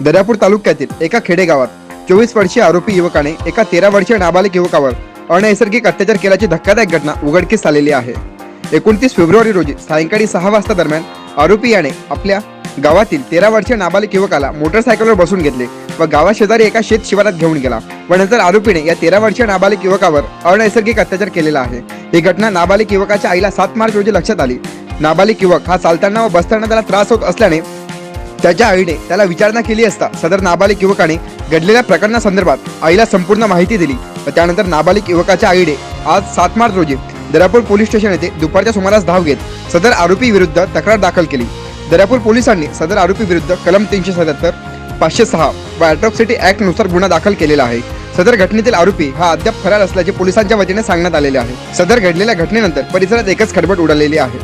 दर्यापूर तालुक्यातील एका खेडेगावात चोवीस वर्षीय आरोपी युवकाने एका तेरा वर्षीय नाबालिक युवकावर अनैसर्गिक अत्याचार केल्याची धक्कादायक घटना उघडकीस आलेली आहे. एकोणतीस फेब्रुवारी रोजी सायंकाळी सहा वाजता दरम्यान आरोपी याने आपल्या गावातील तेरा वर्षीय नाबालिक युवकाला मोटरसायकलवर बसून घेतले व गावाशेजारी एका शेत शिवारात घेऊन गेला व नंतर आरोपीने या तेरा वर्षीय नाबालिक युवकावर अनैसर्गिक अत्याचार केलेला आहे. ही घटना नाबालिक युवकाच्या आईला सात मार्च रोजी लक्षात आली. नाबालिक युवक हा चालताना व बसताना त्याला त्रास होत असल्याने त्याच्या आईने त्याला विचारणा केली असता सदर नाबालिक युवकाने घडलेल्या प्रकरणासंदर्भात आईला संपूर्ण माहिती दिली व त्यानंतर नाबालिक युवकाच्या आईने आज सात मार्च रोजी दर्यापूर पोलीस स्टेशन येथे दुपारच्या सुमारास धाव घेत सदर आरोपी विरुद्ध तक्रार दाखल केली. दर्यापूर पोलिसांनी सदर आरोपी विरुद्ध कलम तीनशे सत्याहत्तर पाचशे सहा व अॅट्रॉक्सिटी ऍक्टनुसार गुन्हा दाखल केलेला आहे. सदर घटनेतील आरोपी हा अद्याप फरार असल्याचे पोलिसांच्या वतीने सांगण्यात आलेले आहे. सदर घडलेल्या घटनेनंतर परिसरात एकच खडबड उडालेली आहे.